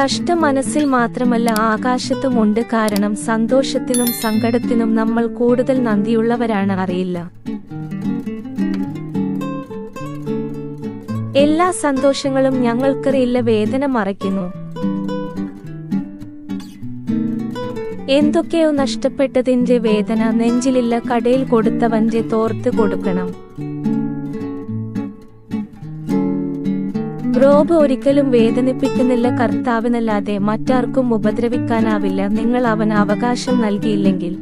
കഷ്ടം മനസ്സിൽ മാത്രമല്ല ആകാശത്തുമുണ്ട് കാരണം സന്തോഷത്തിനും സങ്കടത്തിനും നമ്മൾ കൂടുതൽ നന്ദിയുള്ളവരാണ്. അറിയില്ല. എല്ലാ സന്തോഷങ്ങളും ഞങ്ങൾക്കറിയില്ല. വേദന മറയ്ക്കുന്നു. എന്തൊക്കെയോ നഷ്ടപ്പെട്ടതിന്റെ വേദന നെഞ്ചിലില്ല. കടയിൽ കൊടുത്തവന്റെ തോർത്ത് കൊടുക്കണം. റോബ് ഒരിക്കലും വേദനിപ്പിക്കുന്നില്ല കർത്താവിനല്ലാതെ മറ്റാർക്കും ഉപദ്രവിക്കാനാവില്ല. നിങ്ങൾ അവൻ അവകാശം നൽകിയില്ലെങ്കിൽ.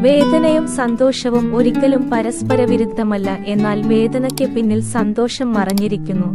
വേദനയും സന്തോഷവും ഒരിക്കലും പരസ്പര വിരുദ്ധമല്ല എന്നാൽ വേദനയ്ക്ക് പിന്നിൽ സന്തോഷം മറഞ്ഞിരിക്കുന്നു.